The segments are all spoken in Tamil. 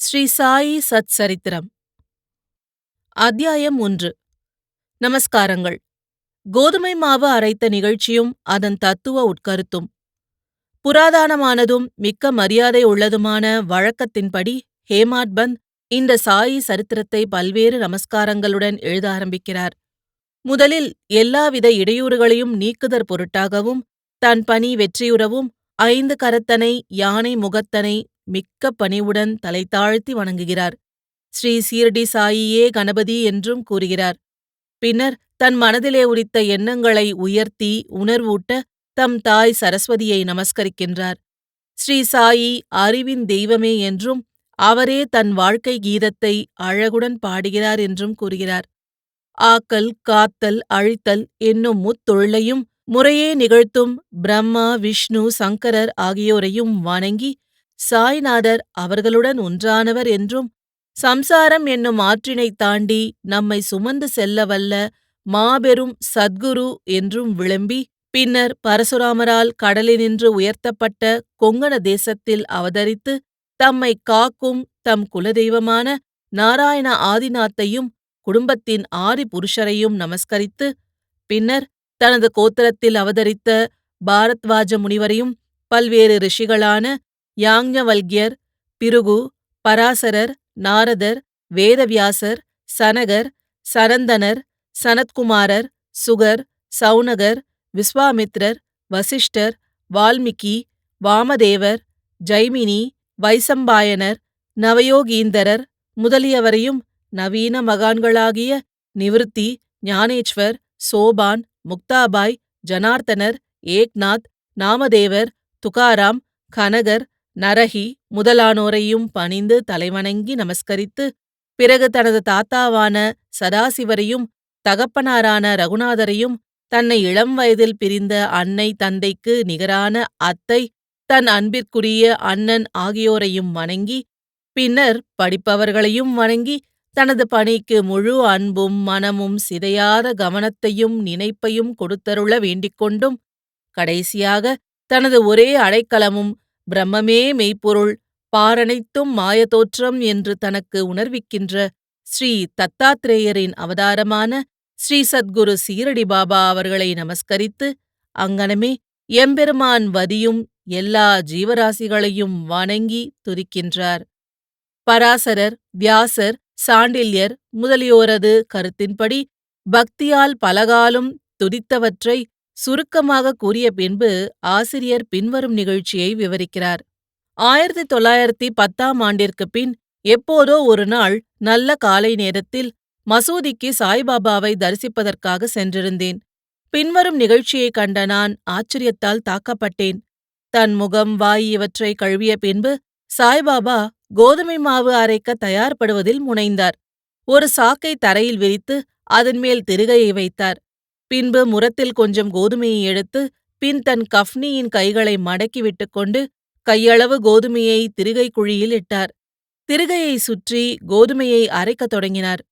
ஸ்ரீ சாயி சத் சரித்திரம் அத்தியாயம் ஒன்று. நமஸ்காரங்கள். கோதுமை மாவு அரைத்த நிகழ்ச்சியும் அதன் தத்துவ உட்கருத்தும். புராதானமானதும் மிக்க மரியாதை உள்ளதுமான வழக்கத்தின்படி ஹேமாட் பந்த் இந்த சாயி சரித்திரத்தை பல்வேறு நமஸ்காரங்களுடன் எழுத ஆரம்பிக்கிறார். முதலில் எல்லாவித இடையூறுகளையும் நீக்குதற் பொருட்டாகவும் தன் பணி வெற்றியுறவும் ஐந்து கரத்தனை யானை முகத்தனை மிக்க பணிவுடன் தலை தாழ்த்தி வணங்குகிறார். ஸ்ரீ சீரடி சாயியே கணபதி என்றும் கூறுகிறார். பின்னர் தன் மனதிலே உரித்த எண்ணங்களை உயர்த்தி உணர்வூட்ட தம் தாய் சரஸ்வதியை நமஸ்கரிக்கின்றார். ஸ்ரீ சாயி அறிவின் தெய்வமே என்றும் அவரே தன் வாழ்க்கை கீதத்தை அழகுடன் பாடுகிறார் என்றும் கூறுகிறார். ஆக்கல் காத்தல் அழித்தல் என்னும் முத்தொழிலையும் முறையே நிகழ்த்தும் பிரம்மா விஷ்ணு சங்கரர் ஆகியோரையும் வணங்கி சாய்நாதர் அவர்களுடன் ஒன்றானவர் என்றும் சம்சாரம் என்னும் ஆற்றினைத் தாண்டி நம்மை சுமந்து செல்லவல்ல மாபெரும் சத்குரு என்றும் விளம்பி பின்னர் பரசுராமரால் கடலினின்று உயர்த்தப்பட்ட கொங்கண தேசத்தில் அவதரித்து தம்மை காக்கும் தம் குலதெய்வமான நாராயண ஆதிநாத்தையும் குடும்பத்தின் ஆதி புருஷரையும் நமஸ்கரித்து பின்னர் தனது கோத்திரத்தில் அவதரித்த பாரத்வாஜ முனிவரையும் பல்வேறு ரிஷிகளான யாஞ்ஞவல்க்யர் பிருகு பராசரர் நாரதர் வேதவியாசர் சனகர் சனந்தனர் சனத்குமாரர் சுகர் சௌனகர் விஸ்வாமித்ரர் வசிஷ்டர் வால்மீகி வாமதேவர் ஜைமினி வைசம்பாயனர் நவயோகீந்தரர் முதலியவரையும் நவீன மகான்களாகிய நிவிருத்தி ஞானேஸ்வர் சோபான் முக்தாபாய் ஜனார்த்தனர் ஏக்நாத் நாமதேவர் துகாராம் கனகர் நரஹி முதலானோரையும் பணிந்து தலைவணங்கி நமஸ்கரித்து பிறகு தனது தாத்தாவான சதாசிவரையும் தகப்பனாரான ரகுநாதரையும் தன்னை இளம் வயதில் பிரிந்த அன்னை தந்தைக்கு நிகரான அத்தை தன் அன்பிற்குரிய அண்ணன் ஆகியோரையும் வணங்கி பின்னர் படிப்பவர்களையும் வணங்கி தனது பணிக்கு முழு அன்பும் மனமும் சிதையாத கவனத்தையும் நினைப்பையும் கொடுத்தருள வேண்டிக் கடைசியாக தனது ஒரே அடைக்கலமும் பிரம்மமே மெய்ப்பொருள் பாரனைத்தும் மாயதோற்றம் என்று தனக்கு உணர்விக்கின்ற ஸ்ரீ தத்தாத்ரேயரின் அவதாரமான ஸ்ரீ சத்குரு சீரடி பாபா அவர்களை நமஸ்கரித்து அங்கனமே எம்பெருமான் வதியும் எல்லா ஜீவராசிகளையும் வணங்கி துதிக்கின்றார். பராசரர் வியாசர் சாண்டில்யர் முதலியோரது கருத்தின்படி பக்தியால் பலகாலும் துதித்தவற்றை சுருக்கமாக கூறிய பின்பு ஆசிரியர் பின்வரும் நிகழ்ச்சியை விவரிக்கிறார். ஆயிரத்தி தொள்ளாயிரத்தி பத்தாம் ஆண்டிற்கு பின் எப்போதோ ஒரு நாள் நல்ல காலை நேரத்தில் மசூதிக்கு சாய்பாபாவை தரிசிப்பதற்காக சென்றிருந்தேன். பின்வரும் நிகழ்ச்சியைக் கண்ட நான் ஆச்சரியத்தால் தாக்கப்பட்டேன். தன் முகம் வாய் இவற்றை கழுவிய பின்பு சாய்பாபா கோதுமை மாவு அரைக்க தயார்படுவதில் முனைந்தார். ஒரு சாக்கை தரையில் விரித்து அதன் மேல் திருகையை வைத்தார். பின்பு முரத்தில் கொஞ்சம் கோதுமையை எடுத்து பின் தன் கஃப்னியின் கைகளை மடக்கி விட்டுக்கொண்டு கையளவு கோதுமையை திருகை குழியில் இட்டார். திருகையை சுற்றி கோதுமையை அரைக்கத் தொடங்கினார்.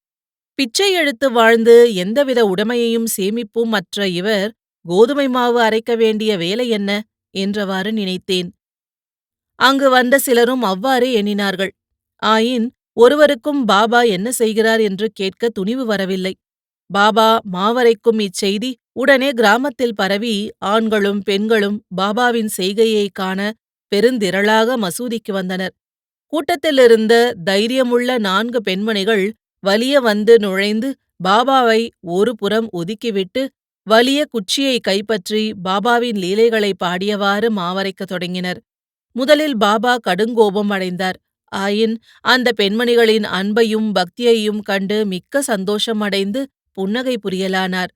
பிச்சை எடுத்து வாழ்ந்து எந்தவித உடைமையையும் சேமிப்பும் மற்ற இவர் கோதுமை மாவு அரைக்க வேண்டிய வேலை என்ன? என்றவாறு நினைத்தேன். அங்கு வந்த சிலரும் அவ்வாறே எண்ணினார்கள். ஆயின் ஒருவருக்கும் பாபா என்ன செய்கிறார் என்று கேட்க துணிவு வரவில்லை. பாபா மாவரைக்கும் இச்செய்தி உடனே கிராமத்தில் பரவி ஆண்களும் பெண்களும் பாபாவின் செய்கையைக் காண பெருந்திரளாக மசூதிக்கு வந்தனர். கூட்டத்திலிருந்த தைரியமுள்ள நான்கு பெண்மணிகள் வலிய வந்து நுழைந்து பாபாவை ஒரு புறம் ஒதுக்கிவிட்டு வலிய குச்சியை கைப்பற்றி பாபாவின் லீலைகளை பாடியவாறு மாவரைக்கத் தொடங்கினர். முதலில் பாபா கடுங்கோபம் அடைந்தார். ஆயின் அந்த பெண்மணிகளின் அன்பையும் பக்தியையும் கண்டு மிக்க சந்தோஷம் அடைந்து புன்னகை புரியலானார்.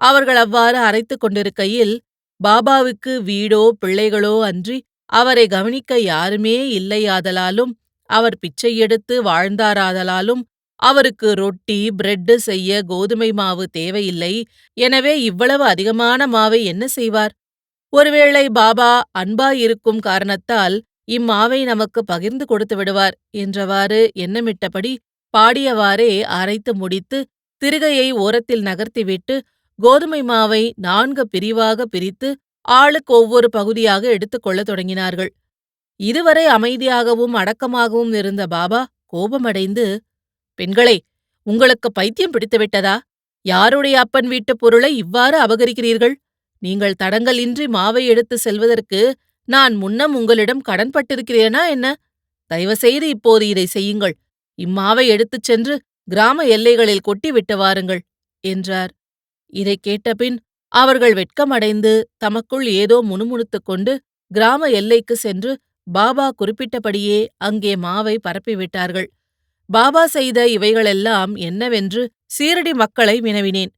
அவர்கள் அவ்வாறு அரைத்துக் கொண்டிருக்கையில் பாபாவுக்கு வீடோ பிள்ளைகளோ அன்றி அவரை கவனிக்க யாருமே இல்லையாதலாலும் அவர் பிச்சை எடுத்து வாழ்ந்தாராதலாலும் அவருக்கு ரொட்டி பிரெட்டு செய்ய கோதுமை மாவு தேவையில்லை. எனவே இவ்வளவு அதிகமான மாவை என்ன செய்வார்? ஒருவேளை பாபா அன்பாயிருக்கும் காரணத்தால் இம்மாவை நமக்கு பகிர்ந்து கொடுத்து விடுவார் என்றவாறு எண்ணமிட்டபடி பாடியவாறே அரைத்து முடித்து திருகையை ஓரத்தில் நகர்த்திவிட்டு கோதுமை மாவை நான்கு பிரிவாக பிரித்து ஆளுக்கு ஒவ்வொரு பகுதியாக எடுத்துக்கொள்ளத் தொடங்கினார்கள். இதுவரை அமைதியாகவும் அடக்கமாகவும் இருந்த பாபா கோபமடைந்து பெண்களே உங்களுக்கு பைத்தியம் பிடித்துவிட்டதா யாருடைய அப்பன் வீட்டுப் பொருளை இவ்வாறு அபகரிக்கிறீர்கள்? நீங்கள் தடங்கலின்றி மாவை எடுத்து செல்வதற்கு நான் முன்னம் உங்களிடம் கடன்பட்டிருக்கிறேனா என்ன? தயவுசெய்து இப்போது இதை செய்யுங்கள். இம்மாவை எடுத்துச் சென்று கிராம எல்லைகளில் கொட்டிவிட்டு வாருங்கள் என்றார். இதைக் கேட்டபின் அவர்கள் வெட்கமடைந்து தமக்குள் ஏதோ முணுமுணுத்துக் கொண்டு கிராம எல்லைக்கு சென்று பாபா குறிப்பிட்டபடியே அங்கே மாவை பரப்பிவிட்டார்கள். பாபா செய்த இவைகளெல்லாம் என்னவென்று சீரடி மக்களை வினவினேன்.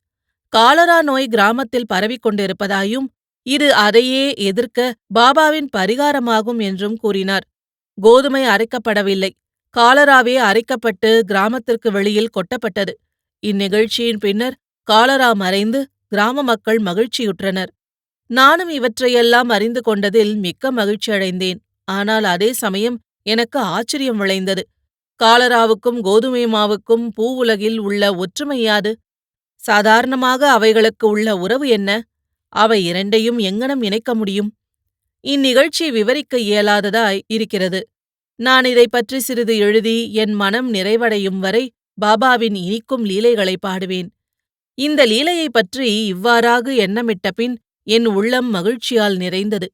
காலரா நோய் கிராமத்தில் பரவிக் கொண்டிருப்பதாயும் இது அதையே எதிர்க்க பாபாவின் பரிகாரமாகும் என்றும் கூறினார். கோதுமை அரைக்கப்படவில்லை. காலராவே அரைக்கப்பட்டு கிராமத்திற்கு வெளியில் கொட்டப்பட்டது. இந்நிகழ்ச்சியின் பின்னர் காலரா மறைந்து கிராம மக்கள் மகிழ்ச்சியுற்றனர். நானும் இவற்றையெல்லாம் அறிந்து கொண்டதில் மிக்க மகிழ்ச்சி அடைந்தேன். ஆனால் அதே சமயம் எனக்கு ஆச்சரியம் விளைந்தது. காலராவுக்கும் கோதுமை மாவுக்கும் பூவுலகில் உள்ள ஒற்றுமையாது சாதாரணமாக அவைகளுக்கு உள்ள உறவு என்ன? அவை இரண்டையும் எங்கனம் இணைக்க முடியும்? இந்நிகழ்ச்சி விவரிக்க இயலாததாய் இருக்கிறது. நான் இதைப் பற்றி சிறிது எழுதி என் மனம் நிறைவடையும் வரை பாபாவின் இனிக்கும் லீலைகளை பாடுவேன். இந்த லீலையைப் பற்றி இவ்வாறாக எண்ணமிட்ட பின் என் உள்ளம் மகிழ்ச்சியால் நிறைந்தது.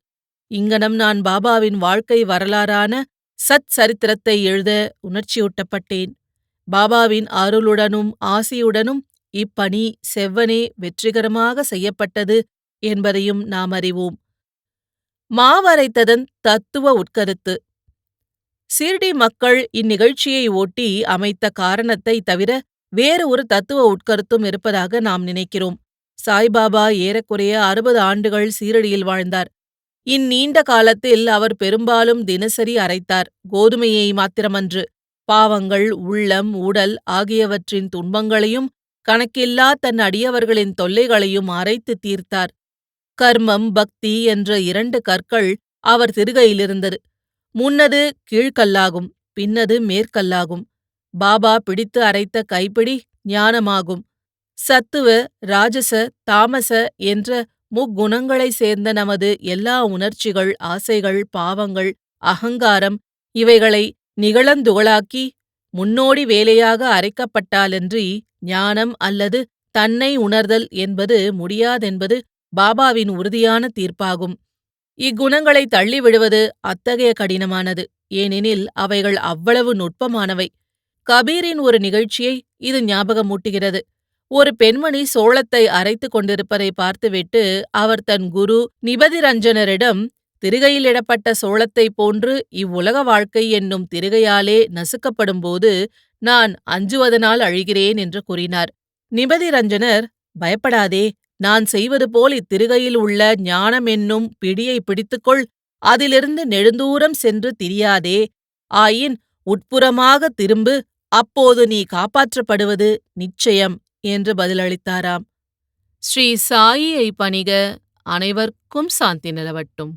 இங்கனம் நான் பாபாவின் வாழ்க்கை வரலாறான சத் சரித்திரத்தை எழுத உணர்ச்சியூட்டப்பட்டேன். பாபாவின் அருளுடனும் ஆசியுடனும் இப்பணி செவ்வனே வெற்றிகரமாக செய்யப்பட்டது என்பதையும் நாம் அறிவோம். மாவரைத்ததன் தத்துவ உட்கருத்து. சீர்டி மக்கள் இந்நிகழ்ச்சியை ஒட்டி அமைத்த காரணத்தை தவிர வேறு ஒரு தத்துவ உட்கருத்தும் இருப்பதாக நாம் நினைக்கிறோம். சாய்பாபா ஏறக்குறைய அறுபது ஆண்டுகள் சீரடியில் வாழ்ந்தார். இந்நீண்ட காலத்தில் அவர் பெரும்பாலும் தினசரி அரைத்தார். கோதுமையை மாத்திரமன்று. பாவங்கள் உள்ளம் உடல் ஆகியவற்றின் துன்பங்களையும் கணக்கில்லா தன் அடியவர்களின் தொல்லைகளையும் அரைத்து தீர்த்தார். கர்மம் பக்தி என்ற இரண்டு கற்கள் அவர் திருகையிலிருந்தது. முன்னது கீழ்க்கல்லாகும் பின்னது மேற்கல்லாகும். பாபா பிடித்து அரைத்த கைப்பிடி ஞானமாகும். சத்துவ ராஜச தாமச என்ற முக்குணங்களைச் சேர்ந்த நமது எல்லா உணர்ச்சிகள் ஆசைகள் பாவங்கள் அகங்காரம் இவைகளை நிகழந்துகளாக்கி முன்னோடி வேலையாக அரைக்கப்பட்டாலன்றி ஞானம் அல்லது தன்னை உணர்தல் என்பது முடியாதென்பது பாபாவின் உறுதியான தீர்ப்பாகும். இக்குணங்களை தள்ளிவிடுவது அத்தகைய கடினமானது. ஏனெனில் அவைகள் அவ்வளவு நுட்பமானவை. கபீரின் ஒரு நிகழ்ச்சியை இது ஞாபகமூட்டுகிறது. ஒரு பெண்மணி சோளத்தை அரைத்துக் கொண்டிருப்பதை பார்த்துவிட்டு அவர் தன் குரு நிபதிரஞ்சனரிடம் திருகையிலிடப்பட்ட சோளத்தைப் போன்று இவ்வுலக வாழ்க்கை என்னும் திருகையாலே நசுக்கப்படும்போது நான் அஞ்சுவதனால் அழிகிறேன் என்று கூறினார். நிபதிரஞ்சனர் பயப்படாதே நான் செய்வது போல் இத்திருகையில் உள்ள ஞானமென்னும் பிடியை பிடித்துக்கொள் அதிலிருந்து நெடுந்தூரம் சென்று திரியாதே. ஆயின் உட்புறமாக திரும்பு அப்போது நீ காப்பாற்றப்படுவது நிச்சயம் என்று பதிலளித்தாராம். ஸ்ரீ சாயியை பணிக அனைவர்க்கும் சாந்தி நிலவட்டும்.